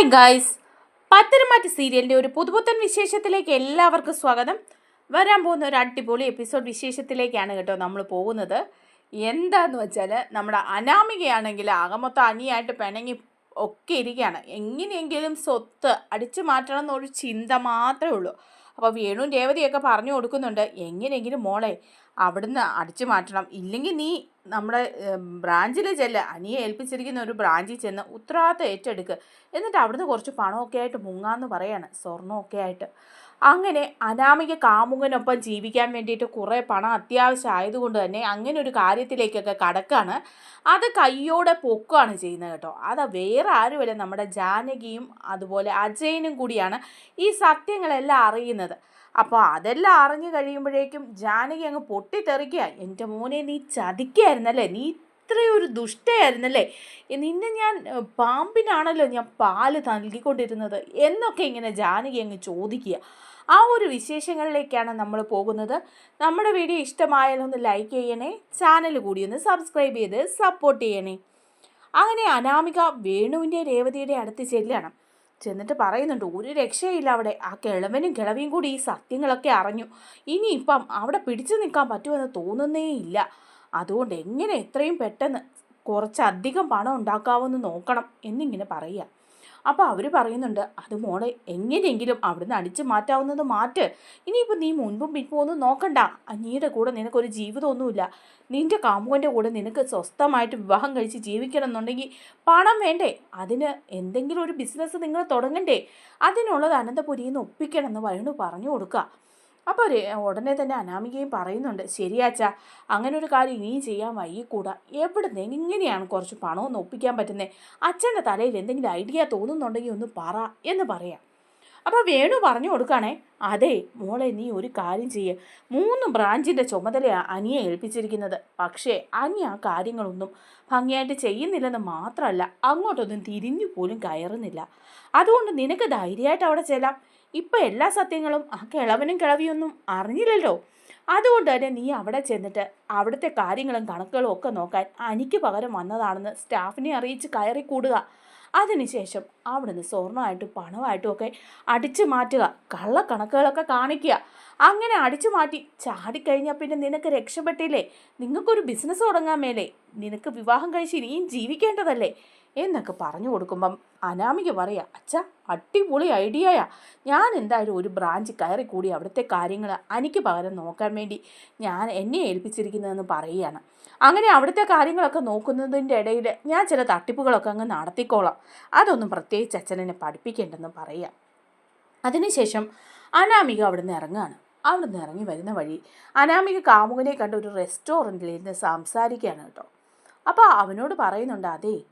Hi guys Patharamattu സീരിയലിന്റെ ഒരു പുതുപുത്തൻ വിശേഷത്തിലേക്ക് എല്ലാവർക്കും സ്വാഗതം. വരാൻ പോകുന്ന ഒരു അടിപൊളി എപ്പിസോഡ് വിശേഷത്തിലേക്കാണ് കേട്ടോ നമ്മൾ പോകുന്നത്. എന്താന്ന് വെച്ചാൽ നമ്മുടെ അനാമികയാണെങ്കിൽ ആകമൊത്തം അനിയായിട്ട് പിണങ്ങി ഒക്കെ ഇരിക്കുകയാണ്. എങ്ങനെയെങ്കിലും സ്വത്ത് അടിച്ചു മാറ്റണം എന്നൊരു ചിന്ത മാത്രമേ ഉള്ളൂ. അപ്പോൾ വേണു രേവതിയൊക്കെ പറഞ്ഞു കൊടുക്കുന്നുണ്ട്. എങ്ങനെയെങ്കിലും മോളെ അവിടുന്ന് അടിച്ചു മാറ്റണം. ഇല്ലെങ്കിൽ നീ നമ്മുടെ ബ്രാഞ്ചിൽ ചെല്ല അനിയെ ഏൽപ്പിച്ചിരിക്കുന്ന ഒരു ബ്രാഞ്ചിൽ ചെന്ന് ഉത്തരവാദിത്തം ഏറ്റെടുക്കുക എന്നിട്ട് അവിടുന്ന് കുറച്ച് പണമൊക്കെ ആയിട്ട് മുങ്ങാന്ന് പറയാണ് സ്വർണമൊക്കെ ആയിട്ട്. അങ്ങനെ അനാമിക കാമുകനൊപ്പം ജീവിക്കാൻ വേണ്ടിയിട്ട് കുറേ പണം അത്യാവശ്യം ആയതുകൊണ്ട് തന്നെ അങ്ങനെ ഒരു കാര്യത്തിലേക്കൊക്കെ കടക്കാണ്. അത് കയ്യോടെ പൊക്കുകയാണ് ചെയ്യുന്നത് കേട്ടോ. അത് വേറെ ആരുമല്ല നമ്മുടെ ജാനകിയും അതുപോലെ അജയനും കൂടിയാണ് ഈ സത്യങ്ങളെല്ലാം അറിയുന്നത്. അപ്പോൾ അതെല്ലാം അറിഞ്ഞു കഴിയുമ്പോഴേക്കും ജാനകി അങ്ങ് പൊട്ടിത്തെറിക്കുക. എന്റെ മോനെ നീ ചതിക്കായിരുന്നല്ലേ? നീ ഇത്രയൊരു ദുഷ്ടയായിരുന്നല്ലേ? നിന്നെ ഞാൻ പാമ്പിനാണല്ലോ ഞാൻ പാൽ നൽകിക്കൊണ്ടിരുന്നത്? എന്നൊക്കെ ഇങ്ങനെ ജാനകി അങ്ങ് ചോദിക്കുക. ആ ഒരു വിശേഷങ്ങളിലേക്കാണ് നമ്മൾ പോകുന്നത്. നമ്മുടെ വീഡിയോ ഇഷ്ടമായാലും ഒന്ന് ലൈക്ക് ചെയ്യണേ ചാനൽ കൂടി ഒന്ന് സബ്സ്ക്രൈബ് ചെയ്ത് സപ്പോർട്ട് ചെയ്യണേ. അങ്ങനെ അനാമിക വേണുവിന്റെ രേവതിയുടെ അടുത്ത് ചെല്ലുകയാണ് ചെന്നിട്ട് പറയുന്നുണ്ട് ഒരു രക്ഷയില്ല അവിടെ. ആ കിളവനും കിളവിയും കൂടി ഈ സത്യങ്ങളൊക്കെ അറിഞ്ഞു. ഇനിയിപ്പം അവിടെ പിടിച്ചു നിൽക്കാൻ പറ്റുമെന്ന് തോന്നുന്നേ ഇല്ല. അതുകൊണ്ട് എങ്ങനെ എത്രയും പെട്ടെന്ന് കുറച്ചധികം പണം ഉണ്ടാക്കാമെന്ന് നോക്കണം എന്നിങ്ങനെ പറയുക. അപ്പോൾ അവർ പറയുന്നുണ്ട് അത് മോളെ എങ്ങനെയെങ്കിലും അവിടുന്ന് അടിച്ച് മാറ്റാവുന്നത് മാറ്റ്. ഇനിയിപ്പോൾ നീ മുൻപും പിൻപും ഒന്നും നോക്കണ്ട. അനിയുടെ കൂടെ നിനക്കൊരു ജീവിതമൊന്നുമില്ല. നിന്റെ കാമുകന്റെ കൂടെ നിനക്ക് സ്വസ്ഥമായിട്ട് വിവാഹം കഴിച്ച് ജീവിക്കണം എന്നുണ്ടെങ്കിൽ പണം വേണ്ടേ? അതിന് എന്തെങ്കിലും ഒരു ബിസിനസ് നിങ്ങൾ തുടങ്ങണ്ടേ? അതിനുള്ളത് അനന്തപുരിയിൽ നിന്ന് ഒപ്പിക്കണം എന്ന് വരണു പറഞ്ഞു കൊടുക്കുക. അപ്പോൾ ഉടനെ തന്നെ അനാമികയും പറയുന്നുണ്ട് ശരിയാച്ച അങ്ങനെ ഒരു കാര്യം ഇനിയും ചെയ്യാൻ വൈകിക്കൂടാ. എവിടുന്ന് എങ്ങനെയാണ് കുറച്ച് പണമൊന്ന് ഒപ്പിക്കാൻ പറ്റുന്നത് അച്ഛന്റെ തലയിൽ എന്തെങ്കിലും ഐഡിയ തോന്നുന്നുണ്ടെങ്കിൽ ഒന്ന് പറ എന്ന് പറയാം. അപ്പോൾ വേണു പറഞ്ഞു കൊടുക്കുകയാണേ അതെ മോളെ നീ ഒരു കാര്യം ചെയ്യേ. മൂന്ന് ബ്രാഞ്ചിന്റെ ചുമതലയാണ് അനിയെ ഏൽപ്പിച്ചിരിക്കുന്നത്. പക്ഷേ അനി ആ കാര്യങ്ങളൊന്നും ഭംഗിയായിട്ട് ചെയ്യുന്നില്ലെന്ന് മാത്രമല്ല അങ്ങോട്ടൊന്നും തിരിഞ്ഞു പോലും കയറുന്നില്ല. അതുകൊണ്ട് നിനക്ക് ധൈര്യമായിട്ട് അവിടെ ചെല്ലാം. ഇപ്പം എല്ലാ സത്യങ്ങളും ആ കിളവനും കിളവിയൊന്നും അറിഞ്ഞില്ലല്ലോ. അതുകൊണ്ട് തന്നെ നീ അവിടെ ചെന്നിട്ട് അവിടുത്തെ കാര്യങ്ങളും കണക്കുകളും ഒക്കെ നോക്കാൻ അനിക്ക് പകരം വന്നതാണെന്ന് സ്റ്റാഫിനെ അറിയിച്ച് കയറി കൂടുക. അതിനുശേഷം അവിടുന്ന് സ്വർണമായിട്ടും പണമായിട്ടും ഒക്കെ അടിച്ചു മാറ്റുക. കള്ളക്കണക്കുകളൊക്കെ കാണിക്കുക. അങ്ങനെ അടിച്ചു മാറ്റി ചാടിക്കഴിഞ്ഞാൽ പിന്നെ നിനക്ക് രക്ഷപ്പെട്ടില്ലേ? നിങ്ങൾക്കൊരു ബിസിനസ് തുടങ്ങാൻ മേലേ. നിനക്ക് വിവാഹം കഴിച്ച് ഇനിയും ജീവിക്കേണ്ടതല്ലേ? എന്നൊക്കെ പറഞ്ഞു കൊടുക്കുമ്പം അനാമിക പറയാ അച്ഛ അടിപൊളി ഐഡിയയാ. ഞാൻ എന്തായാലും ഒരു ബ്രാഞ്ച് കയറി കൂടി അവിടുത്തെ കാര്യങ്ങൾ എനിക്ക് പകരം നോക്കാൻ വേണ്ടി ഞാൻ എന്നെ ഏൽപ്പിച്ചിരിക്കുന്നതെന്ന് പറയുകയാണ്. അങ്ങനെ അവിടുത്തെ കാര്യങ്ങളൊക്കെ നോക്കുന്നതിന്റെ ഇടയിൽ ഞാൻ ചില തട്ടിപ്പുകളൊക്കെ അങ്ങ് നടത്തിക്കോളാം. അതൊന്നും പ്രത്യേകിച്ച് അച്ഛനെന്നെ പഠിപ്പിക്കേണ്ടെന്ന് പറയാം. അതിനുശേഷം അനാമിക അവിടുന്ന് ഇറങ്ങുകയാണ് അവിടുന്ന് ഇറങ്ങി വരുന്ന വഴി അനാമിക കാമുകനെ കണ്ട ഒരു റെസ്റ്റോറന്റിൽ ഇരുന്ന് സംസാരിക്കുകയാണ് കേട്ടോ. അപ്പോൾ അവനോട് പറയുന്നുണ്ട് അതേ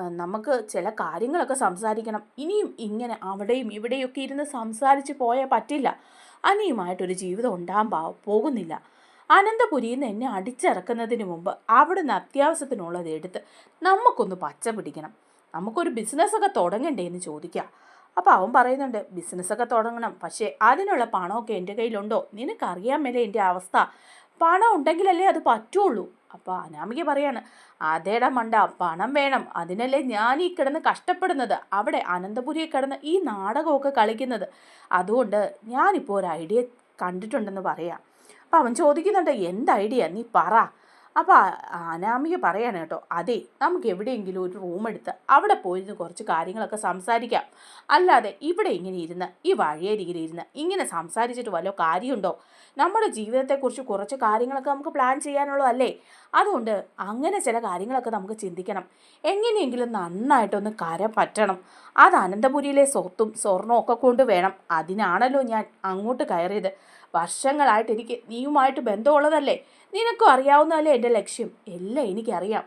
നമുക്ക് ചില കാര്യങ്ങളൊക്കെ സംസാരിക്കണം. ഇനിയും ഇങ്ങനെ അവിടെയും ഇവിടെയൊക്കെ ഇരുന്ന് സംസാരിച്ച് പോയാൽ പറ്റില്ല. അനിയുമായിട്ടൊരു ജീവിതം ഉണ്ടാകാൻ പോകുന്നില്ല. അനന്തപുരിയിൽ നിന്ന് എന്നെ അടിച്ചിറക്കുന്നതിന് മുമ്പ് അവിടുന്ന് അത്യാവശ്യത്തിനുള്ളത് എടുത്ത് നമുക്കൊന്ന് പച്ച പിടിക്കണം. നമുക്കൊരു ബിസിനസ്സൊക്കെ തുടങ്ങണ്ടേ എന്ന് ചോദിക്കാം. അപ്പോൾ അവൻ പറയുന്നുണ്ട് ബിസിനസ്സൊക്കെ തുടങ്ങണം. പക്ഷേ അതിനുള്ള പണമൊക്കെ എന്റെ കയ്യിലുണ്ടോ? നിനക്കറിയാൻ മേലെ എന്റെ അവസ്ഥ. പണം ഉണ്ടെങ്കിലല്ലേ അത് പറ്റുള്ളൂ. അപ്പോൾ അനാമിക പറയാണ് അതേടാ മണ്ട പണം വേണം. അതിനല്ലേ ഞാൻ ഈ കിടന്ന് കഷ്ടപ്പെടുന്നത്. അവിടെ അനന്തപുരിയെ കിടന്ന് ഈ നാടകമൊക്കെ കളിക്കുന്നത്. അതുകൊണ്ട് ഞാനിപ്പോൾ ഒരു ഐഡിയ കണ്ടിട്ടുണ്ടെന്ന് പറയാം. അപ്പം അവൻ ചോദിക്കുന്നുണ്ട് എന്ത് ഐഡിയ? നീ പറ. അപ്പോൾ അനാമിക പറയാണ് കേട്ടോ അതെ നമുക്ക് എവിടെയെങ്കിലും ഒരു റൂം എടുത്ത് അവിടെ പോയിരുന്ന് കുറച്ച് കാര്യങ്ങളൊക്കെ സംസാരിക്കാം. അല്ലാതെ ഇവിടെ ഇങ്ങനെ ഇരുന്ന് ഈ വഴിയരികിൽ ഇരുന്ന് ഇങ്ങനെ സംസാരിച്ചിട്ട് വല്ല കാര്യമുണ്ടോ? നമ്മുടെ ജീവിതത്തെക്കുറിച്ച് കുറച്ച് കാര്യങ്ങളൊക്കെ നമുക്ക് പ്ലാൻ ചെയ്യാനുള്ളതല്ലേ അതുകൊണ്ട് അങ്ങനെ ചില കാര്യങ്ങളൊക്കെ നമുക്ക് ചിന്തിക്കണം. എങ്ങനെയെങ്കിലും നന്നായിട്ടൊന്ന് കര പറ്റണം. അത് അനന്തപുരിയിലെ സ്വത്തും സ്വർണവും ഒക്കെ കൊണ്ട് വേണം. അതിനാണല്ലോ ഞാൻ അങ്ങോട്ട് കയറിയത്. വർഷങ്ങളായിട്ട് എനിക്ക് നീയുമായിട്ട് ബന്ധമുള്ളതല്ലേ? നിനക്കും അറിയാവുന്നതല്ലേ എന്റെ ലക്ഷ്യം? എല്ലാം എനിക്കറിയാം.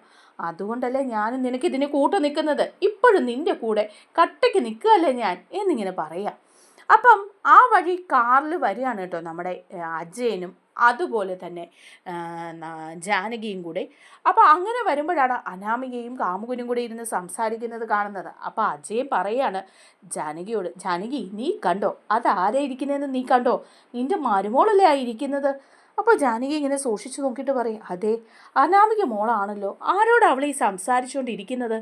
അതുകൊണ്ടല്ലേ ഞാനും നിനക്ക് ഇതിന് കൂട്ടു നിൽക്കുന്നത്. ഇപ്പോഴും നിന്റെ കൂടെ കട്ടയ്ക്ക് നിൽക്കുകയല്ലേ ഞാൻ? എന്നിങ്ങനെ പറയാം. അപ്പം ആ വഴി കാറിൽ വരികയാണ് കേട്ടോ നമ്മുടെ അജയനും അതുപോലെ തന്നെ ജാനകിയും കൂടെ. അപ്പോൾ അങ്ങനെ വരുമ്പോഴാണ് അനാമികയും കാമുകനും കൂടെ ഇരുന്ന് സംസാരിക്കുന്നത് കാണുന്നത്. അപ്പോൾ അജയൻ പറയാണ് ജാനകിയോട് ജാനകി നീ കണ്ടോ? അതാരെ ഇരിക്കുന്നതെന്ന് നീ കണ്ടോ? നിന്റെ മരുമോളല്ലേ ആ ഇരിക്കുന്നത്? അപ്പോൾ ജാനകി ഇങ്ങനെ സൂക്ഷിച്ചു നോക്കിയിട്ട് പറയും അതെ അനാമിക മോളാണല്ലോ. ആരോട് അവളെ ഈ സംസാരിച്ചുകൊണ്ടിരിക്കുന്നത്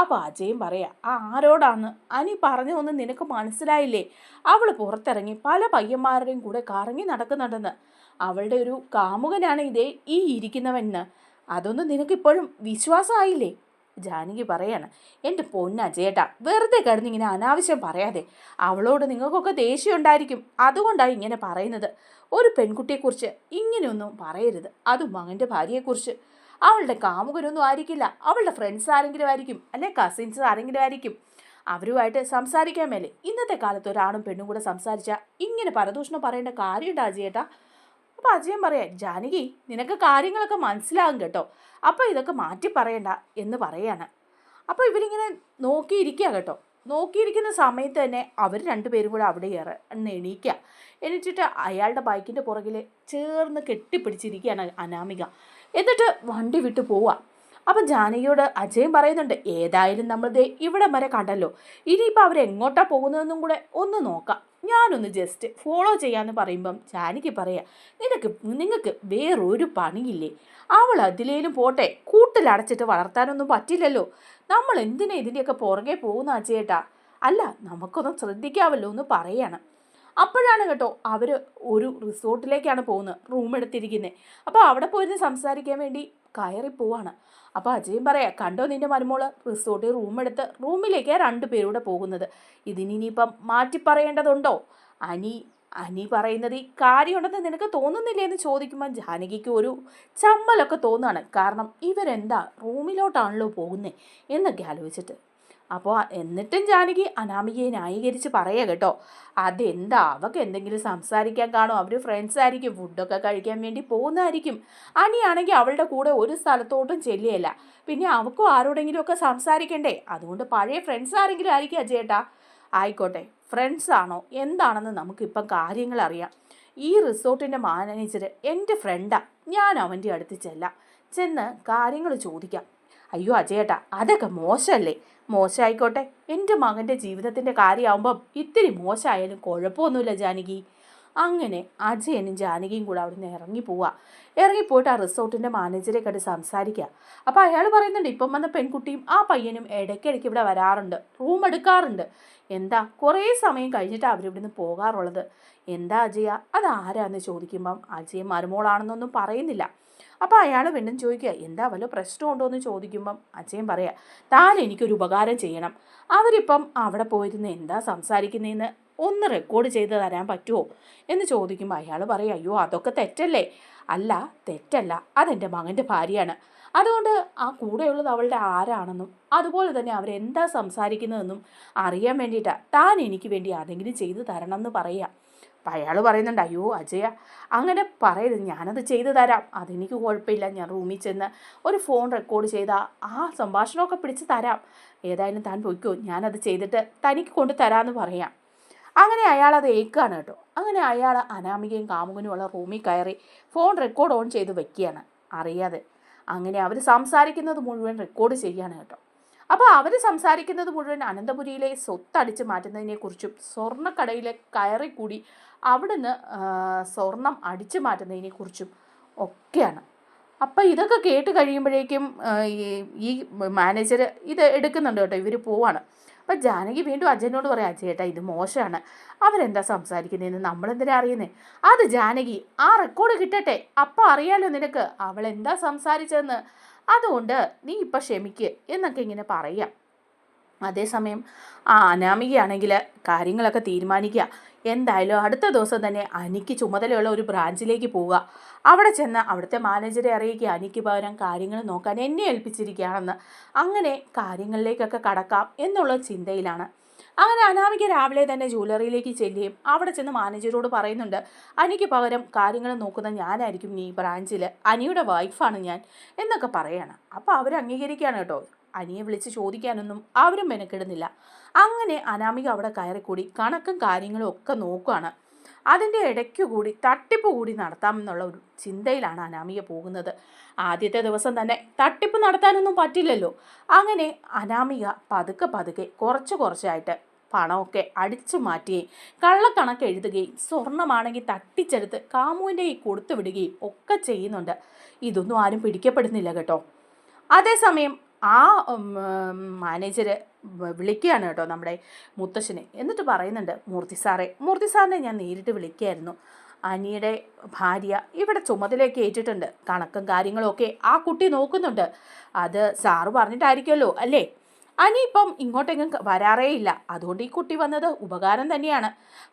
അപ്പോൾ അജയും പറയാം ആ ആരോടാന്ന്? അനി പറഞ്ഞതൊന്നും നിനക്ക് മനസ്സിലായില്ലേ? അവൾ പുറത്തിറങ്ങി പല പയ്യന്മാരുടെയും കൂടെ കറങ്ങി നടക്കുന്നുണ്ടെന്ന്. അവളുടെ ഒരു കാമുകനാണ് ഇതേ ഈ ഇരിക്കുന്നവന് അതൊന്നും നിനക്കിപ്പോഴും വിശ്വാസമായില്ലേ? ജാനകി പറയാണ് എന്റെ പൊന്ന ചേട്ടാ വെറുതെ കിടന്ന് ഇങ്ങനെ അനാവശ്യം പറയാതെ. അവളോട് നിങ്ങൾക്കൊക്കെ ദേഷ്യം ഉണ്ടായിരിക്കും. അതുകൊണ്ടാണ് ഇങ്ങനെ പറയുന്നത്. ഒരു പെൺകുട്ടിയെക്കുറിച്ച് ഇങ്ങനെയൊന്നും പറയരുത്. അതും മകന്റെ ഭാര്യയെക്കുറിച്ച്. അവളുടെ കാമുകനൊന്നും ആയിരിക്കില്ല. അവളുടെ ഫ്രണ്ട്സ് ആരെങ്കിലും ആയിരിക്കും. അല്ലെ കസിൻസ് ആരെങ്കിലും ആയിരിക്കും. അവരുമായിട്ട് സംസാരിക്കാൻ മേലെ. ഇന്നത്തെ കാലത്ത് ഒരാണും പെണ്ണും കൂടെ സംസാരിച്ചാൽ ഇങ്ങനെ പരദൂഷണം പറയേണ്ട കാര്യമുണ്ടാ അജയേട്ടാ അപ്പോൾ അജയൻ പറയാൻ ജാനകി നിനക്ക് കാര്യങ്ങളൊക്കെ മനസ്സിലാകും കേട്ടോ. അപ്പോൾ ഇതൊക്കെ മാറ്റി പറയണ്ട എന്ന് പറയാണ്. അപ്പോൾ ഇവരിങ്ങനെ നോക്കിയിരിക്കുക കേട്ടോ. നോക്കിയിരിക്കുന്ന സമയത്ത് തന്നെ അവർ രണ്ടുപേരും കൂടെ അവിടെ ഇറ എണീക്കുക എണീറ്റിട്ട് അയാളുടെ ബൈക്കിന്റെ പുറകിൽ ചേർന്ന് കെട്ടിപ്പിടിച്ചിരിക്കുകയാണ് അനാമിക. എന്നിട്ട് വണ്ടി വിട്ട് പോവുക അപ്പം ജാനകിയോട് അജയൻ പറയുന്നുണ്ട് ഏതായാലും നമ്മൾ ദേ ഇവിടം വരെ കണ്ടല്ലോ. ഇനിയിപ്പോൾ അവരെങ്ങോട്ടാണ് പോകുന്നതെന്നും കൂടെ ഒന്ന് നോക്കാം. ഞാനൊന്ന് ജസ്റ്റ് ഫോളോ ചെയ്യാമെന്ന് പറയുമ്പം ജാനകി പറയാം നിനക്ക് നിങ്ങൾക്ക് വേറൊരു പണിയില്ലേ? അവൾ അതിലേലും പോട്ടെ കൂട്ടിലടച്ചിട്ട് വളർത്താനൊന്നും പറ്റില്ലല്ലോ. നമ്മൾ എന്തിനാ ഇതിന്റെയൊക്കെ പുറകെ പോകുന്ന ചേട്ടാ? അല്ല നമുക്കൊന്നും ശ്രദ്ധിക്കാമല്ലോ എന്ന് പറയാണ്. അപ്പോഴാണ് കേട്ടോ അവർ ഒരു റിസോർട്ടിലേക്കാണ് പോകുന്നത് റൂം എടുത്തിരിക്കുന്നത് അപ്പോൾ അവിടെ പോയിരുന്ന് സംസാരിക്കാൻ വേണ്ടി കയറി പോവാണ്. അപ്പോൾ അജയും പറയാം കണ്ടോ നിന്റെ മരുമോൾ റിസോർട്ടിൽ റൂം എടുത്ത് റൂമിലേക്കാണ് രണ്ട് പേരൂടെ പോകുന്നത്. ഇതിനിപ്പം മാറ്റി പറയേണ്ടതുണ്ടോ? അനി അനി പറയുന്നത് ഈ കാര്യമുണ്ടെന്ന് നിനക്ക് തോന്നുന്നില്ലേ എന്ന് ചോദിക്കുമ്പോൾ ജാനകിക്ക് ഒരു ചമ്മലൊക്കെ തോന്നുകയാണ് കാരണം ഇവരെന്താ റൂമിലോട്ടാണല്ലോ പോകുന്നത് എന്നൊക്കെ ആലോചിച്ചിട്ട് അപ്പോൾ എന്നിട്ടും ജാനകി അനാമികയെ ന്യായീകരിച്ച് പറയുക കേട്ടോ. അതെന്താ? അവക്ക് എന്തെങ്കിലും സംസാരിക്കാൻ കാണും? അവർ ഫ്രണ്ട്സ് ആയിരിക്കും. ഫുഡൊക്കെ കഴിക്കാൻ വേണ്ടി പോകുന്നതായിരിക്കും. അനിയാണെങ്കിൽ അവളുടെ കൂടെ ഒരു സ്ഥലത്തോട്ടും ചെല്ലുകയല്ല. പിന്നെ അവൾക്കും ആരോടെങ്കിലുമൊക്കെ സംസാരിക്കണ്ടേ? അതുകൊണ്ട് പഴയ ഫ്രണ്ട്സ് ആരെങ്കിലും ആയിരിക്കും അജയേട്ടാ ആയിക്കോട്ടെ. ഫ്രണ്ട്സ് ആണോ? എന്താണെന്ന് നമുക്കിപ്പം കാര്യങ്ങൾ അറിയാം. ഈ റിസോർട്ടിന്റെ മാനേജർ എന്റെ ഫ്രണ്ടാണ് ഞാൻ അവന്റെ അടുത്ത് ചെല്ലാം. ചെന്ന് കാര്യങ്ങൾ ചോദിക്കാം. അയ്യോ അജയേട്ടാ അതൊക്കെ മോശമല്ലേ? മോശമായിക്കോട്ടെ എന്റെ മകന്റെ ജീവിതത്തിന്റെ കാര്യമാകുമ്പം ഇത്തിരി മോശമായാലും കുഴപ്പമൊന്നുമില്ല ജാനകി. അങ്ങനെ അജയനും ജാനകിയും കൂടെ അവിടെ നിന്ന് ഇറങ്ങി പോവുക ഇറങ്ങിപ്പോയിട്ട് ആ റിസോർട്ടിന്റെ മാനേജറെ കണ്ട് സംസാരിക്കുക അപ്പോൾ അയാൾ പറയുന്നുണ്ട് ഇപ്പം വന്ന പെൺകുട്ടിയും ആ പയ്യനും ഇടയ്ക്കിടയ്ക്ക് ഇവിടെ വരാറുണ്ട് റൂം എടുക്കാറുണ്ട്. എന്താ കുറേ സമയം കഴിഞ്ഞിട്ട് നിന്ന് പോകാറുള്ളത്. എന്താ അജയ അത് ആരാന്ന് ചോദിക്കുമ്പം അജയ മരുമോളാണെന്നൊന്നും പറയുന്നില്ല. അപ്പോൾ അയാൾ വീണ്ടും ചോദിക്കുക എന്താ വല്ല പ്രശ്നമുണ്ടോ എന്ന് ചോദിക്കുമ്പം? അച്ഛൻ പറയാം താൻ എനിക്കൊരു ഉപകാരം ചെയ്യണം. അവരിപ്പം അവിടെ പോയിരുന്ന് എന്താ സംസാരിക്കുന്നതെന്ന് ഒന്ന് റെക്കോർഡ് ചെയ്ത് തരാൻ പറ്റുമോ എന്ന് ചോദിക്കുമ്പോൾ അയാൾ പറയും അയ്യോ അതൊക്കെ തെറ്റല്ലേ? അല്ല തെറ്റല്ല. അതെന്റെ മകന്റെ ഭാര്യയാണ്. അതുകൊണ്ട് ആ കൂടെയുള്ളത് അവളുടെ ആരാണെന്നും അതുപോലെ തന്നെ അവരെന്താ സംസാരിക്കുന്നതെന്നും അറിയാൻ വേണ്ടിയിട്ടാണ് താൻ എനിക്ക് വേണ്ടി അതെങ്കിലും ചെയ്തു തരണം എന്ന് പറയുക അപ്പം അയാൾ പറയുന്നുണ്ട് അയ്യോ അജയ അങ്ങനെ പറയരുത് ഞാനത് ചെയ്തു തരാം. അതെനിക്ക് കുഴപ്പമില്ല. ഞാൻ റൂമിൽ ചെന്ന് ഒരു ഫോൺ റെക്കോർഡ് ചെയ്ത ആ സംഭാഷണമൊക്കെ പിടിച്ച് തരാം. ഏതായാലും താൻ പൊയ്ക്കോ ഞാനത് ചെയ്തിട്ട് തനിക്ക് കൊണ്ട് തരാമെന്ന് പറയാം. അങ്ങനെ അയാൾ അത് ഏക്കാണ് കേട്ടോ. അങ്ങനെ അയാൾ അനാമികയും കാമുകനുമുള്ള റൂമിൽ കയറി ഫോൺ റെക്കോർഡ് ഓൺ ചെയ്ത് വെക്കുകയാണ്. അറിയാതെ. അങ്ങനെ അവർ സംസാരിക്കുന്നത് മുഴുവൻ റെക്കോർഡ് ചെയ്യാണ് കേട്ടോ. അപ്പോൾ അവർ സംസാരിക്കുന്നത് മുഴുവൻ അനന്തപുരിയിലെ സ്വത്തടിച്ച് മാറ്റുന്നതിനെക്കുറിച്ചും സ്വർണക്കടയിലെ കയറി കൂടി അവിടുന്ന് സ്വർണം അടിച്ചു മാറ്റുന്നതിനെക്കുറിച്ചും ഒക്കെയാണ്. അപ്പോൾ ഇതൊക്കെ കേട്ട് കഴിയുമ്പോഴേക്കും ഈ- മാനേജർ ഇത് എടുക്കുന്നുണ്ട് കേട്ടോ ഇവർ പോവാണ്. അപ്പം ജാനകി വീണ്ടും അജയനോട് പറയാം അജയേട്ടാ ഇത് മോശമാണ്. അവരെന്താ സംസാരിക്കുന്നതെന്ന് നമ്മളെന്തിനാ അറിയുന്നേ? അത് ജാനകി ആ റെക്കോർഡ് കിട്ടട്ടെ. അപ്പം അറിയാലോ നിനക്ക് അവൾ എന്താ സംസാരിച്ചതെന്ന്? അതുകൊണ്ട് നീ ഇപ്പം ക്ഷമിക്ക് എന്നൊക്കെ ഇങ്ങനെ പറയാം. അതേസമയം ആ അനാമികയാണെങ്കിൽ കാര്യങ്ങളൊക്കെ തീരുമാനിക്കുക എന്തായാലും അടുത്ത ദിവസം തന്നെ അനിക്ക് ചുമതലയുള്ള ഒരു ബ്രാഞ്ചിലേക്ക് പോവുക. അവിടെ ചെന്ന് അവിടുത്തെ മാനേജറെ അറിയിക്കുക അനിക്ക് പകരം കാര്യങ്ങൾ നോക്കാൻ എന്നെ ഏൽപ്പിച്ചിരിക്കുകയാണെന്ന്. അങ്ങനെ കാര്യങ്ങളിലേക്കൊക്കെ കടക്കാം എന്നുള്ള ചിന്തയിലാണ്. അങ്ങനെ അനാമിക രാവിലെ തന്നെ ജ്വല്ലറിയിലേക്ക് ചെല്ലുകയും അവിടെ ചെന്ന് മാനേജരോട് പറയുന്നുണ്ട് അനിക്ക് പകരം കാര്യങ്ങൾ നോക്കുന്ന ഞാനായിരിക്കും ഈ ബ്രാഞ്ചിൽ അനിയുടെ വൈഫാണ് ഞാൻ എന്നൊക്കെ പറയാണ്. അപ്പോൾ അവർ അംഗീകരിക്കുകയാണ് കേട്ടോ. അനിയെ വിളിച്ച് ചോദിക്കാനൊന്നും അവരും മെനക്കെടുന്നില്ല. അങ്ങനെ അനാമിക അവിടെ കയറിക്കൂടി കണക്കും കാര്യങ്ങളും ഒക്കെ നോക്കുകയാണ് അതിന്റെ ഇടയ്ക്ക് കൂടി തട്ടിപ്പ് കൂടി നടത്താമെന്നുള്ള ഒരു ചിന്തയിലാണ് അനാമിക പോകുന്നത്. ആദ്യത്തെ ദിവസം തന്നെ തട്ടിപ്പ് നടത്താനൊന്നും പറ്റില്ലല്ലോ. അങ്ങനെ അനാമിക പതുക്കെ പതുക്കെ കുറച്ച് കുറച്ചായിട്ട് പണമൊക്കെ അടിച്ചു മാറ്റുകയും കള്ളക്കണക്ക് എഴുതുകയും സ്വർണമാണെങ്കിൽ തട്ടിച്ചെടുത്ത് കാമുവിന്റെ ഈ കൊടുത്തു വിടുകയും ഒക്കെ ചെയ്യുന്നുണ്ട്. ഇതൊന്നും ആരും പിടിക്കപ്പെടുന്നില്ല കേട്ടോ. അതേസമയം ആ മാനേജർ വിളിക്കുകയാണ് കേട്ടോ നമ്മുടെ മുത്തശ്ശനെ. എന്നിട്ട് പറയുന്നുണ്ട് മൂർത്തി സാറേ മൂർത്തി സാറിനെ ഞാൻ നേരിട്ട് വിളിക്കുകയായിരുന്നു. അനിയുടെ ഭാര്യ ഇവിടെ ചുമതലയൊക്കെ ഏറ്റിട്ടുണ്ട്. കണക്കും കാര്യങ്ങളൊക്കെ ആ കുട്ടി നോക്കുന്നുണ്ട്. അത് സാറ് പറഞ്ഞിട്ടായിരിക്കുമല്ലോ അല്ലേ? അനി ഇപ്പം ഇങ്ങോട്ടെങ്ങും വരാറേ ഇല്ല അതുകൊണ്ട് ഈ കുട്ടി വന്നത് ഉപകാരം തന്നെയാണ്.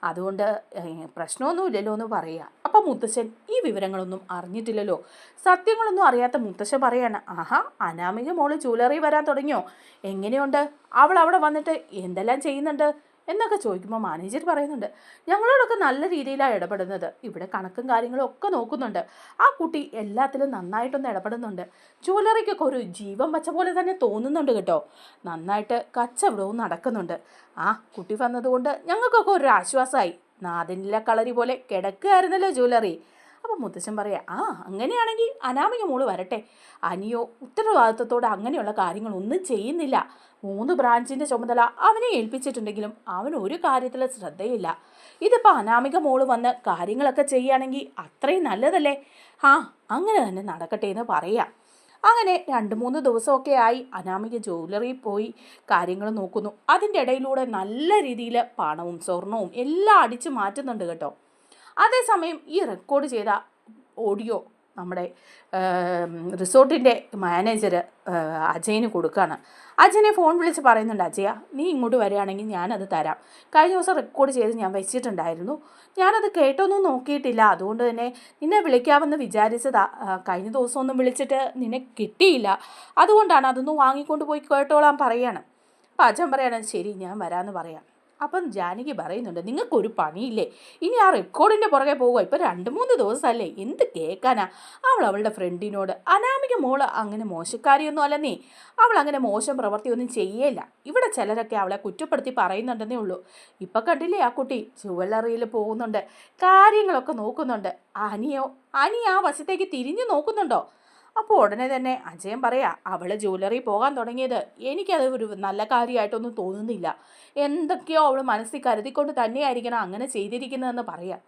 അതുകൊണ്ട് പ്രശ്നമൊന്നും പ്രശ്നമൊന്നുമില്ലല്ലോ എന്ന് പറയുക അപ്പം മുത്തശ്ശൻ ഈ വിവരങ്ങളൊന്നും അറിഞ്ഞിട്ടില്ലല്ലോ. സത്യങ്ങളൊന്നും അറിയാത്ത മുത്തശ്ശൻ പറയാണ് ആഹാ അനാമിക മോൾ ജ്വല്ലറി വരാൻ തുടങ്ങിയോ? എങ്ങനെയുണ്ട്? അവൾ അവിടെ വന്നിട്ട് എന്തെല്ലാം ചെയ്യുന്നുണ്ട്? എന്നൊക്കെ ചോദിക്കുമ്പോൾ മാനേജർ പറയുന്നുണ്ട് ഞങ്ങളോടൊക്കെ നല്ല രീതിയിലാണ് ഇടപെടുന്നത്. ഇവിടെ കണക്കും കാര്യങ്ങളും ഒക്കെ നോക്കുന്നുണ്ട്. ആ കുട്ടി എല്ലാത്തിലും നന്നായിട്ടൊന്ന് ഇടപെടുന്നുണ്ട്. ജ്വല്ലറിക്കൊക്കെ ഒരു ജീവൻ വച്ച പോലെ തന്നെ തോന്നുന്നുണ്ട് കേട്ടോ. നന്നായിട്ട് കച്ചവടവും നടക്കുന്നുണ്ട്. ആ കുട്ടി വന്നതുകൊണ്ട് ഞങ്ങൾക്കൊക്കെ ഒരു ആശ്വാസമായി. നാദിനിലെ കളരി പോലെ കിടക്കുകയായിരുന്നല്ലോ ജ്വല്ലറി. അപ്പം മുത്തച്ഛൻ പറയാ ആ അങ്ങനെയാണെങ്കിൽ അനാമിക മോൾ വരട്ടെ. അനിയോ ഉത്തരവാദിത്വത്തോടെ അങ്ങനെയുള്ള കാര്യങ്ങളൊന്നും ചെയ്യുന്നില്ല. മൂന്ന് ബ്രാഞ്ചിന്റെ ചുമതല അവനെ ഏൽപ്പിച്ചിട്ടുണ്ടെങ്കിലും അവൻ ഒരു കാര്യത്തിൽ ശ്രദ്ധയില്ല. ഇതിപ്പോൾ അനാമിക മോൾ വന്ന് കാര്യങ്ങളൊക്കെ ചെയ്യുകയാണെങ്കിൽ അത്രയും നല്ലതല്ലേ? ആ അങ്ങനെ തന്നെ നടക്കട്ടെ എന്ന് പറയാം. അങ്ങനെ രണ്ട് മൂന്ന് ദിവസമൊക്കെ ആയി അനാമിക ജ്വല്ലറിയിൽ പോയി കാര്യങ്ങൾ നോക്കുന്നു. അതിന്റെ ഇടയിലൂടെ നല്ല രീതിയിൽ പണവും സ്വർണവും എല്ലാം അടിച്ചു മാറ്റുന്നുണ്ട് കേട്ടോ. അതേസമയം ഈ റെക്കോർഡ് ചെയ്ത ഓഡിയോ നമ്മുടെ റിസോർട്ടിന്റെ മാനേജർ അജയന് കൊടുക്കുകയാണ് അജയനെ ഫോൺ വിളിച്ച് പറയുന്നുണ്ട് അജയ നീ ഇങ്ങോട്ട് വരികയാണെങ്കിൽ ഞാനത് തരാം. കഴിഞ്ഞ ദിവസം റെക്കോർഡ് ചെയ്ത് ഞാൻ വെച്ചിട്ടുണ്ടായിരുന്നു. ഞാനത് കേട്ടൊന്നും നോക്കിയിട്ടില്ല. അതുകൊണ്ട് തന്നെ നിന്നെ വിളിക്കാമെന്ന് വിചാരിച്ചതാ. കഴിഞ്ഞ ദിവസമൊന്നും വിളിച്ചിട്ട് നിന്നെ കിട്ടിയില്ല. അതുകൊണ്ടാണ് അതൊന്ന് വാങ്ങിക്കൊണ്ട് പോയി കേട്ടോളാൻ പറയാണ്. അപ്പം അജൻ പറയാണ് ശരി ഞാൻ വരാമെന്ന് പറയാം. അപ്പം ജാനകി പറയുന്നുണ്ട് നിങ്ങൾക്കൊരു പണിയില്ലേ? ഇനി ആ റെക്കോർഡിന്റെ പുറകെ പോവുക. ഇപ്പം രണ്ട് മൂന്ന് ദിവസമല്ലേ? എന്ത് കേൾക്കാനാ അവൾ അവളുടെ ഫ്രണ്ടിനോട് അനാമിക മോൾ അങ്ങനെ മോശക്കാരിയൊന്നും അല്ലെന്നേ. അവൾ അങ്ങനെ മോശം പ്രവൃത്തിയൊന്നും ചെയ്യേല. ഇവിടെ ചിലരൊക്കെ അവളെ കുറ്റപ്പെടുത്തി പറയുന്നുണ്ടെന്നേ ഉള്ളൂ. ഇപ്പം കണ്ടില്ലേ ആ കുട്ടി? ജുവല്ലറിയിൽ പോകുന്നുണ്ട്. കാര്യങ്ങളൊക്കെ നോക്കുന്നുണ്ട്. അനിയോ അനി ആ വശത്തേക്ക് തിരിഞ്ഞു നോക്കുന്നുണ്ടോ? അപ്പോൾ ഉടനെ തന്നെ അജയൻ പറയാ അവൾ ജ്വല്ലറി പോകാൻ തുടങ്ങിയത്. എനിക്കത് ഒരു നല്ല കാര്യമായിട്ടൊന്നും തോന്നുന്നില്ല. എന്തൊക്കെയോ അവൾ മനസ്സിൽ കരുതിക്കൊണ്ട് തന്നെയായിരിക്കണം അങ്ങനെ ചെയ്തിരിക്കുന്നതെന്ന് പറയാം.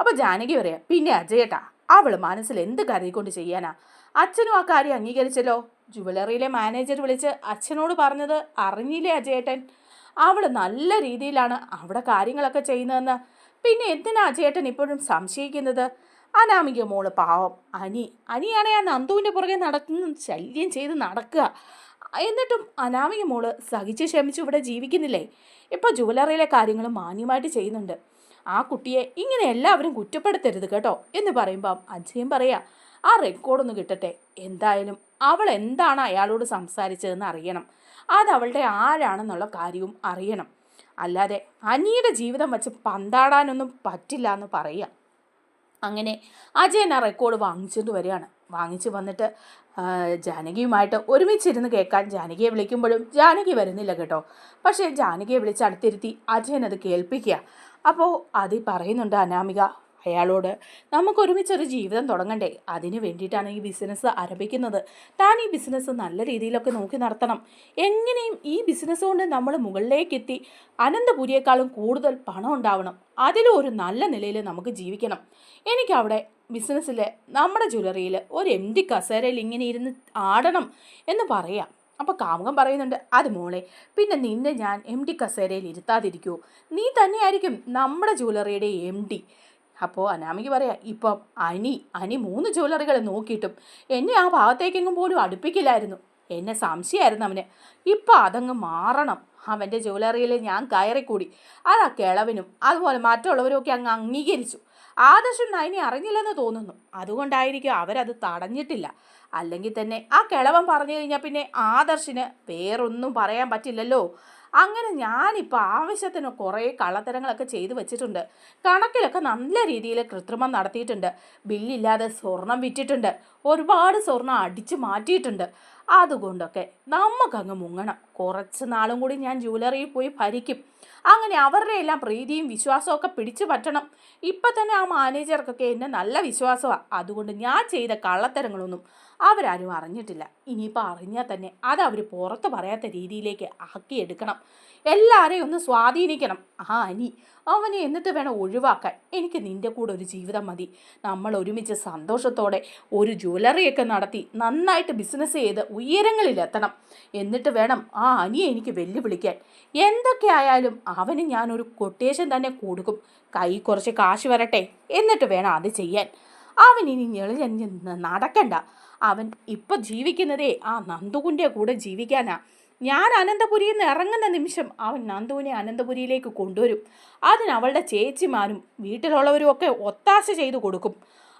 അപ്പോൾ ജാനകി പറയാം പിന്നെ അജയേട്ടാ അവൾ മനസ്സിൽ എന്ത് കരുതിക്കൊണ്ട് ചെയ്യാനാ? അച്ഛനും ആ കാര്യം അംഗീകരിച്ചല്ലോ. ജുവലറിയിലെ മാനേജർ വിളിച്ച് അച്ഛനോട് പറഞ്ഞത് അറിഞ്ഞില്ലേ അജയേട്ടൻ? അവൾ നല്ല രീതിയിലാണ് അവിടെ കാര്യങ്ങളൊക്കെ ചെയ്യുന്നതെന്ന്. പിന്നെ എന്തിനാ അജയേട്ടൻ ഇപ്പോഴും സംശയിക്കുന്നത്? അനാമിക മോൾ പാവം. അനി അനിയാണെ ആ നന്ദുവിന്റെ പുറകെ നടക്കുന്ന ശല്യം ചെയ്ത് നടക്കുക. എന്നിട്ടും അനാമിക മോൾ സഹിച്ച് ക്ഷമിച്ച് ഇവിടെ ജീവിക്കുന്നില്ലേ? ഇപ്പോൾ ജുവലറിയിലെ കാര്യങ്ങൾ മാന്യമായിട്ട് ചെയ്യുന്നുണ്ട്. ആ കുട്ടിയെ ഇങ്ങനെ എല്ലാവരും കുറ്റപ്പെടുത്തരുത് കേട്ടോ എന്ന് പറയുമ്പം അജയം പറയാ ആ റെക്കോർഡൊന്ന് കിട്ടട്ടെ. എന്തായാലും അവൾ എന്താണ് അയാളോട് സംസാരിച്ചതെന്ന് അറിയണം. അത് അവളുടെ ആരാണെന്നുള്ള കാര്യവും അറിയണം. അല്ലാതെ അനിയുടെ ജീവിതം വച്ച് പന്താടാനൊന്നും പറ്റില്ല എന്ന് പറയാം. അങ്ങനെ അജയൻ ആ റെക്കോർഡ് വാങ്ങിച്ചുകൊണ്ട് വരികയാണ്. വാങ്ങിച്ച് വന്നിട്ട് ജാനകിയുമായിട്ട് ഒരുമിച്ചിരുന്ന് കേൾക്കാൻ ജാനകിയെ വിളിക്കുമ്പോഴും ജാനകി വരുന്നില്ല കേട്ടോ. പക്ഷേ ജാനകിയെ വിളിച്ച് അടുത്തിരുത്തി അജയൻ അത് കേൾപ്പിക്കുക. അപ്പോൾ അതിൽ പറയുന്നുണ്ട് അനാമിക അയാളോട് നമുക്ക് ഒരുമിച്ചൊരു ജീവിതം തുടങ്ങണ്ടേ. അതിന് വേണ്ടിയിട്ടാണ് ഈ ബിസിനസ് ആരംഭിക്കുന്നത്. താൻ ഈ ബിസിനസ് നല്ല രീതിയിലൊക്കെ നോക്കി നടത്തണം. എങ്ങനെയും ഈ ബിസിനസ് കൊണ്ട് നമ്മൾ മുകളിലേക്ക് എത്തി അനന്തപുരിയേക്കാളും കൂടുതൽ പണം ഉണ്ടാവണം. അതിലും ഒരു നല്ല നിലയിൽ നമുക്ക് ജീവിക്കണം. എനിക്കവിടെ ബിസിനസ്സിൽ നമ്മുടെ ജ്വല്ലറിയിൽ ഒരു എം ഡി കസേരയിൽ ഇങ്ങനെ ഇരുന്ന് ആടണം എന്ന് പറയാം. അപ്പോൾ കാമുകം പറയുന്നുണ്ട് അത് മോളെ പിന്നെ നിന്നെ ഞാൻ എം ഡി കസേരയിൽ ഇരുത്താതിരിക്കൂ. നീ തന്നെയായിരിക്കും നമ്മുടെ ജ്വല്ലറിയുടെ എം ഡി അപ്പോൾ അനാമിക്ക് പറയാം ഇപ്പം അനി അനി മൂന്ന് ജ്വല്ലറികൾ നോക്കിയിട്ടും എന്നെ ആ ഭാഗത്തേക്കെങ്ങും പോലും അടുപ്പിക്കില്ലായിരുന്നു. എന്നെ സംശയമായിരുന്നു അവന്. ഇപ്പം അതങ്ങ് മാറണം. അവന്റെ ജ്വല്ലറിയിൽ ഞാൻ കയറിക്കൂടി. അത് ആ കിളവിനും അതുപോലെ മറ്റുള്ളവരൊക്കെ അങ്ങ് അംഗീകരിച്ചു. ആദർശൻ നൈനി അറിഞ്ഞില്ലെന്ന് തോന്നുന്നു. അതുകൊണ്ടായിരിക്കും അവരത് തടഞ്ഞിട്ടില്ല. അല്ലെങ്കിൽ തന്നെ ആ കിളവൻ പറഞ്ഞു കഴിഞ്ഞാൽ പിന്നെ ആദർശിന് വേറൊന്നും പറയാൻ പറ്റില്ലല്ലോ. അങ്ങനെ ഞാനിപ്പോൾ ആവശ്യത്തിന് കുറേ കള്ളത്തരങ്ങളൊക്കെ ചെയ്തു വെച്ചിട്ടുണ്ട്. കണക്കിലൊക്കെ നല്ല രീതിയിൽ കൃത്രിമം നടത്തിയിട്ടുണ്ട്. ബില്ലില്ലാതെ സ്വർണം വിറ്റിട്ടുണ്ട്. ഒരുപാട് സ്വർണം അടിച്ചു മാറ്റിയിട്ടുണ്ട്. അതുകൊണ്ടൊക്കെ നമുക്കങ്ങ് മുങ്ങണം. കുറച്ച് നാളും കൂടി ഞാൻ ജ്വല്ലറിയിൽ പോയി ഭരിക്കും. അങ്ങനെ അവരുടെ എല്ലാം പ്രീതിയും വിശ്വാസവും ഒക്കെ പിടിച്ചു പറ്റണം. ഇപ്പം തന്നെ ആ മാനേജർക്കൊക്കെ എന്നെ നല്ല വിശ്വാസമാണ് അതുകൊണ്ട് ഞാൻ ചെയ്ത കള്ളത്തരങ്ങളൊന്നും അവരാരും അറിഞ്ഞിട്ടില്ല. ഇനിയിപ്പോൾ അറിഞ്ഞാൽ തന്നെ അത് അവർ പുറത്ത് പറയാത്ത രീതിയിലേക്ക് ആക്കിയെടുക്കണം. എല്ലാവരെയും ഒന്ന് സ്വാധീനിക്കണം. ആ അനി അവനെ എന്നിട്ട് വേണം ഒഴിവാക്കാൻ. എനിക്ക് നിന്റെ കൂടെ ഒരു ജീവിതം മതി. നമ്മൾ ഒരുമിച്ച് സന്തോഷത്തോടെ ഒരു ജ്വല്ലറിയൊക്കെ നടത്തി നന്നായിട്ട് ബിസിനസ് ചെയ്ത് ഉയരങ്ങളിലെത്തണം. എന്നിട്ട് വേണം ആ അനിയെ എനിക്ക് വെല്ലുവിളിക്കാൻ. എന്തൊക്കെ ആയാലും അവന് ഞാനൊരു കൊട്ടേഷൻ തന്നെ കൊടുക്കും. കൈ കുറച്ച് കാശ് വരട്ടെ. എന്നിട്ട് വേണം അത് ചെയ്യാൻ. അവൻ ഇനി ഞെളിഞ്ഞ് നടക്കണ്ട. അവൻ ഇപ്പം ജീവിക്കുന്നതേ ആ നന്ദുവിന്റെ കൂടെ ജീവിക്കാനാ. ഞാൻ അനന്തപുരിയിൽ നിന്ന് ഇറങ്ങുന്ന നിമിഷം അവൻ നന്ദുവിനെ അനന്തപുരിയിലേക്ക് കൊണ്ടുവരും. അതിന് അവളുടെ ചേച്ചിമാരും വീട്ടിലുള്ളവരും ഒക്കെ ഒത്താശ ചെയ്തു കൊടുക്കും.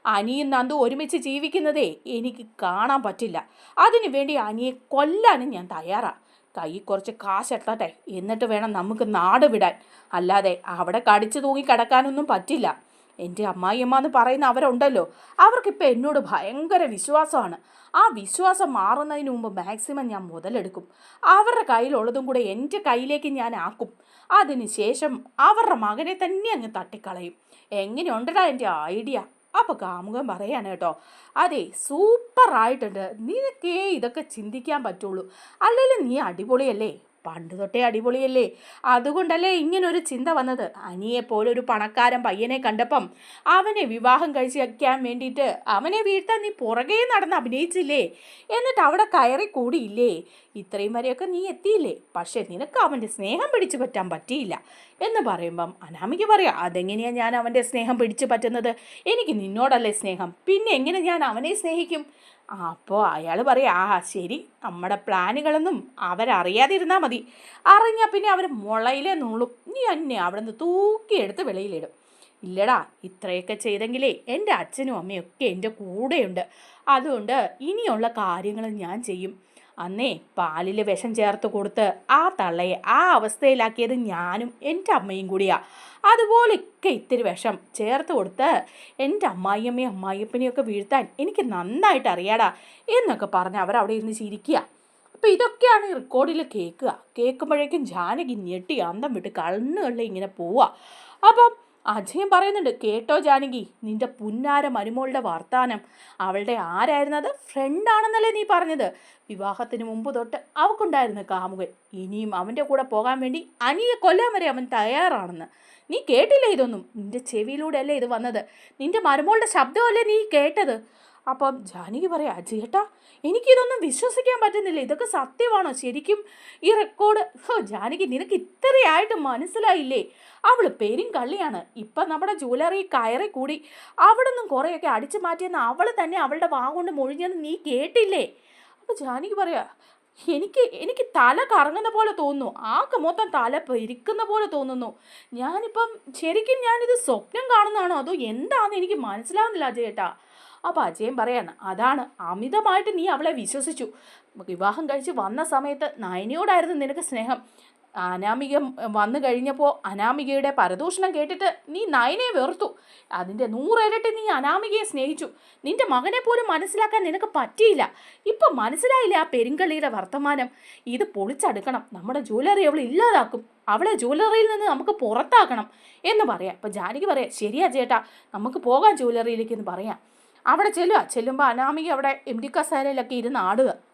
അനിയും നന്ദു ഒരുമിച്ച് ജീവിക്കുന്നതേ എനിക്ക് കാണാൻ പറ്റില്ല. അതിനു വേണ്ടി അനിയെ കൊല്ലാനും ഞാൻ തയ്യാറാ. കൈ കുറച്ച് കാശെത്തട്ടെ എന്നിട്ട് വേണം നമുക്ക് നാട് വിടാൻ. അല്ലാതെ അവിടെ കടിച്ചു തൂങ്ങി കിടക്കാനൊന്നും പറ്റില്ല. എന്റെ അമ്മായിയമ്മ എന്ന് പറയുന്ന അവരുണ്ടല്ലോ. അവർക്കിപ്പോൾ എന്നോട് ഭയങ്കര വിശ്വാസമാണ്. ആ വിശ്വാസം മാറുന്നതിന് മുമ്പ് മാക്സിമം ഞാൻ മുതലെടുക്കും. അവരുടെ കയ്യിലുള്ളതും കൂടെ എന്റെ കയ്യിലേക്ക് ഞാൻ ആക്കും. അതിന് ശേഷം അവരുടെ മകനെ തന്നെ അങ്ങ് തട്ടിക്കളയും. എങ്ങനെയുണ്ടടാ എന്റെ ഐഡിയ? അപ്പോൾ കാമുകൻ പറയാണ് കേട്ടോ അതെ സൂപ്പറായിട്ടുണ്ട് നിനക്കേ ഇതൊക്കെ ചിന്തിക്കാൻ പറ്റുള്ളൂ. അല്ലെങ്കിൽ നീ അടിപൊളിയല്ലേ? പണ്ട് തൊട്ടേ അടിപൊളിയല്ലേ? അതുകൊണ്ടല്ലേ ഇങ്ങനൊരു ചിന്ത വന്നത്. അനിയെപ്പോലെ ഒരു പണക്കാരൻ പയ്യനെ കണ്ടപ്പം അവനെ വിവാഹം കഴിച്ചയക്കാൻ വേണ്ടിയിട്ട് അവനെ വീഴ്ത്താൻ നീ പുറകെ നടന്ന് അഭിനയിച്ചില്ലേ? എന്നിട്ട് അവിടെ കയറി കൂടിയില്ലേ? ഇത്രയും വരെയൊക്കെ നീ എത്തിയില്ലേ? പക്ഷേ നിനക്ക് അവന്റെ സ്നേഹം പിടിച്ചു പറ്റാൻ പറ്റിയില്ല. എന്ന് പറയുമ്പം അനാമിക പറയാം അതെങ്ങനെയാണ് ഞാൻ അവന്റെ സ്നേഹം പിടിച്ചു പറ്റുന്നത്? എനിക്ക് നിന്നോടല്ലേ സ്നേഹം? പിന്നെ എങ്ങനെ ഞാൻ അവനെ സ്നേഹിക്കും? അപ്പോൾ അയാൾ പറയും ആ ശരി നമ്മുടെ പ്ലാനുകളൊന്നും അവരറിയാതിരുന്നാൽ മതി. അറിഞ്ഞാൽ പിന്നെ അവർ മുളയിലെ നുള്ളും. നീ എന്നെ അവിടെ നിന്ന് തൂക്കിയെടുത്ത് വെളിയിലിടും. ഇല്ലടാ ഇത്രയൊക്കെ ചെയ്തെങ്കിലേ എന്റെ അച്ഛനും അമ്മയും ഒക്കെ എന്റെ കൂടെയുണ്ട്. അതുകൊണ്ട് ഇനിയുള്ള കാര്യങ്ങൾ ഞാൻ ചെയ്യും. അന്നേ പാലിൽ വിഷം ചേർത്ത് കൊടുത്ത് ആ തള്ളയെ ആ അവസ്ഥയിലാക്കിയത് ഞാനും എന്റെ അമ്മയും കൂടിയാ. അതുപോലെയൊക്കെ ഇത്തിരി വിഷം ചേർത്ത് കൊടുത്ത് എന്റെ അമ്മായിയമ്മയും അമ്മായിയപ്പനെയൊക്കെ വീഴ്ത്താൻ എനിക്ക് നന്നായിട്ട് അറിയാടാ എന്നൊക്കെ പറഞ്ഞ് അവരവിടെ ഇരുന്ന് ചിരിക്കുക അപ്പോൾ ഇതൊക്കെയാണ് റെക്കോർഡിൽ കേൾക്കുക. കേൾക്കുമ്പോഴേക്കും ജാനകി ഞെട്ടി അന്തം വിട്ട് കണ്ണുകളിൽ ഇങ്ങനെ പോവുക അപ്പം അജയൻ പറയുന്നുണ്ട് കേട്ടോ ജാനകി നിന്റെ പുന്നാര മരുമോളുടെ വർത്താനം. അവളുടെ ആരായിരുന്നത്? ഫ്രണ്ടാണെന്നല്ലേ നീ പറഞ്ഞത്. വിവാഹത്തിന് മുമ്പ് തൊട്ട് അവക്കുണ്ടായിരുന്നു കാമുകൻ. ഇനിയും അവന്റെ കൂടെ പോകാൻ വേണ്ടി അനിയെ കൊല്ലാൻ വരെ അവൻ തയ്യാറാണെന്ന്. നീ കേട്ടില്ല ഇതൊന്നും? നിന്റെ ചെവിയിലൂടെ അല്ലേ ഇത് വന്നത്? നിന്റെ മരുമോളുടെ ശബ്ദമല്ലേ നീ കേട്ടത്? അപ്പം ജാനകി പറയാം അജിയേട്ടാ എനിക്കിതൊന്നും വിശ്വസിക്കാൻ പറ്റുന്നില്ല. ഇതൊക്കെ സത്യമാണോ? ശരിക്കും ഈ റെക്കോർഡ് ഹോ ജാനകി നിനക്ക് ഇത്രയായിട്ട് മനസ്സിലായില്ലേ? അവൾ പേരും കള്ളിയാണ്. ഇപ്പം നമ്മുടെ ജ്വല്ലറി കയറി കൂടി അവിടെ നിന്നും കുറേയൊക്കെ അടിച്ചു മാറ്റിയെന്ന് അവൾ തന്നെ അവളുടെ വാ കൊണ്ട് മൊഴിഞ്ഞെന്ന് നീ കേട്ടില്ലേ? അപ്പോൾ ജാനകി പറയാ എനിക്ക് എനിക്ക് തല കറങ്ങുന്ന പോലെ തോന്നുന്നു. ആകെ മൊത്തം തല പെരിക്കുന്ന പോലെ തോന്നുന്നു. ഞാനിപ്പം ശരിക്കും ഞാനിത് സ്വപ്നം കാണുന്നതാണോ? അതോ എന്താണെന്ന് എനിക്ക് മനസ്സിലാവുന്നില്ല അജയേട്ടാ അപ്പോൾ അജയൻ പറയാണ് അതാണ് അമിതമായിട്ട് നീ അവളെ വിശ്വസിച്ചു. വിവാഹം കഴിച്ച് വന്ന സമയത്ത് നയനിയോടായിരുന്നു നിനക്ക് സ്നേഹം. അനാമിക വന്നു കഴിഞ്ഞപ്പോൾ അനാമികയുടെ പരദൂഷണം കേട്ടിട്ട് നീ നയനയെ വെറുത്തു. അതിന്റെ നൂറിരട്ടി നീ അനാമികയെ സ്നേഹിച്ചു. നിന്റെ മകനെ പോലും മനസ്സിലാക്കാൻ നിനക്ക് പറ്റിയില്ല. ഇപ്പം മനസ്സിലായില്ല ആ പെരുങ്കളിയുടെ വർത്തമാനം? ഇത് പൊളിച്ചടുക്കണം. നമ്മുടെ ജ്വല്ലറി അവൾ ഇല്ലാതാക്കും. അവളെ ജ്വല്ലറിയിൽ നിന്ന് നമുക്ക് പുറത്താക്കണം. എന്ന് പറയാം. ഇപ്പം ജാനകി പറയാം ശരിയാ ചേട്ടാ നമുക്ക് പോകാം ജ്വല്ലറിയിലേക്ക് എന്ന് പറയാം. അവിടെ ചെല്ലുക. ചെല്ലുമ്പോൾ അനാമിക അവിടെ എം ഡി കസേരയിലൊക്കെ ഇരുന്ന് ആടുക.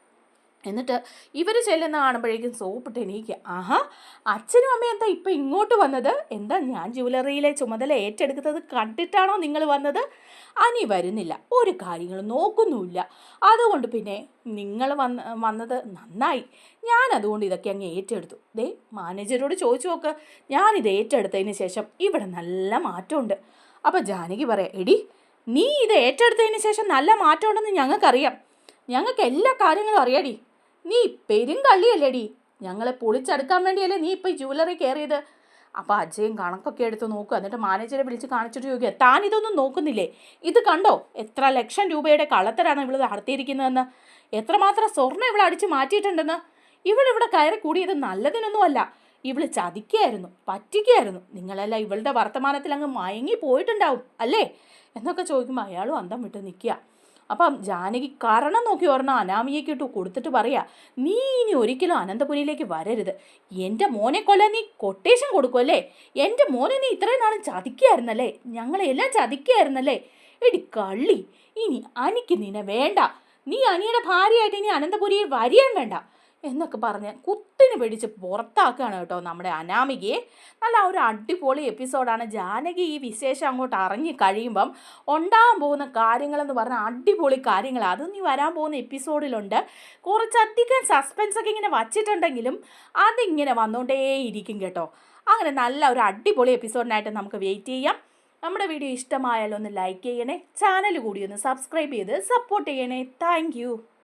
എന്നിട്ട് ഇവർ ചെല്ലുന്ന കാണുമ്പോഴേക്കും സോപ്പിട്ട് എണീക്കുക. ആഹാ അച്ഛനും അമ്മയും എന്താ ഇപ്പം ഇങ്ങോട്ട് വന്നത്? എന്താ ഞാൻ ജ്വല്ലറിയിലെ ചുമതല ഏറ്റെടുക്കുന്നത് കണ്ടിട്ടാണോ നിങ്ങൾ വന്നത്? അനി വരുന്നില്ല. ഒരു കാര്യങ്ങളും നോക്കുന്നുമില്ല. അതുകൊണ്ട് പിന്നെ നിങ്ങൾ വന്ന് വന്നത് നന്നായി. ഞാൻ അതുകൊണ്ട് ഇതൊക്കെ അങ്ങ് ഏറ്റെടുത്തു. ദേ മാനേജരോട് ചോദിച്ചു നോക്ക്. ഞാനിത് ഏറ്റെടുത്തതിന് ശേഷം ഇവിടെ നല്ല മാറ്റമുണ്ട്. അപ്പോൾ ജാനകി പറയാം എടി നീ ഇത് ഏറ്റെടുത്തതിന് ശേഷം നല്ല മാറ്റമുണ്ടെന്ന് ഞങ്ങൾക്കറിയാം. ഞങ്ങൾക്ക് എല്ലാ കാര്യങ്ങളും അറിയാടി. നീ പെരും പെരുങ്കള്ളിയല്ലേടി ഞങ്ങളെ പൊളിച്ചെടുക്കാൻ വേണ്ടിയല്ലേ നീ ഇപ്പോൾ ജുവലറി കയറിയത്. അപ്പോൾ അജയും കണക്കൊക്കെ എടുത്ത് നോക്കുക എന്നിട്ട് മാനേജറെ വിളിച്ച് കാണിച്ചിട്ട് ചോദിക്കുക താൻ ഇതൊന്നും നോക്കുന്നില്ലേ? ഇത് കണ്ടോ? എത്ര ലക്ഷം രൂപയുടെ കള്ളത്തരാണ് ഇവൾ നടത്തിയിരിക്കുന്നതെന്ന്? എത്രമാത്രം സ്വർണം ഇവൾ അടിച്ച് മാറ്റിയിട്ടുണ്ടെന്ന്? ഇവളിവിടെ കയറി കൂടിയത് നല്ലതിനൊന്നുമല്ല ഇവൾ ചതിക്കുകയായിരുന്നു പറ്റിക്കുകയായിരുന്നു നിങ്ങളെല്ലാം ഇവളുടെ വർത്തമാനത്തിൽ അങ്ങ് മയങ്ങി പോയിട്ടുണ്ടാവും അല്ലേ? എന്നൊക്കെ ചോദിക്കുമ്പോൾ അയാളും അന്തം വിട്ട് നിൽക്കുക അപ്പം ജാനകി കാരണം നോക്കി ഒരെണ്ണം അനാമികയ്ക്ക് ഇട്ടു കൊടുത്തിട്ട് പറയാ നീ ഇനി ഒരിക്കലും അനന്തപുരിയിലേക്ക് വരരുത്. എന്റെ മോനെ കൊല്ലാൻ നീ കൊട്ടേഷൻ കൊടുക്കുമല്ലേ എന്റെ മോനെ നീ ഇത്രയും നാളും ചതിക്കുകയായിരുന്നല്ലേ ഞങ്ങളെല്ലാം ചതിക്കുകയായിരുന്നല്ലേ എടി കള്ളി ഇനി അനിക്ക് നിന്നെ വേണ്ട. നീ അനിയുടെ ഭാര്യയായിട്ട് ഇനി അനന്തപുരിയിൽ വരിയാൻ വേണ്ട. എന്നൊക്കെ പറഞ്ഞ് കുത്തിന് പിടിച്ച് പുറത്താക്കുകയാണ് കേട്ടോ നമ്മുടെ അനാമികയെ. നല്ല ഒരു അടിപൊളി എപ്പിസോഡാണ്. ജാനകി ഈ വിശേഷം അങ്ങോട്ട് അറിഞ്ഞു കഴിയുമ്പം ഉണ്ടാകാൻ പോകുന്ന കാര്യങ്ങളെന്ന് പറഞ്ഞാൽ അടിപൊളി കാര്യങ്ങൾ അത് നീ വരാൻ പോകുന്ന എപ്പിസോഡിലുണ്ട്. കുറച്ചധികം സസ്പെൻസ് ഒക്കെ ഇങ്ങനെ വച്ചിട്ടുണ്ടെങ്കിലും അതിങ്ങനെ വന്നുകൊണ്ടേയിരിക്കും കേട്ടോ. അങ്ങനെ നല്ല ഒരു അടിപൊളി എപ്പിസോഡിനായിട്ട് നമുക്ക് വെയിറ്റ് ചെയ്യാം. നമ്മുടെ വീഡിയോ ഇഷ്ടമായാലൊന്ന് ലൈക്ക് ചെയ്യണേ. ചാനൽ കൂടി ഒന്ന് സബ്സ്ക്രൈബ് ചെയ്ത് സപ്പോർട്ട് ചെയ്യണേ. താങ്ക്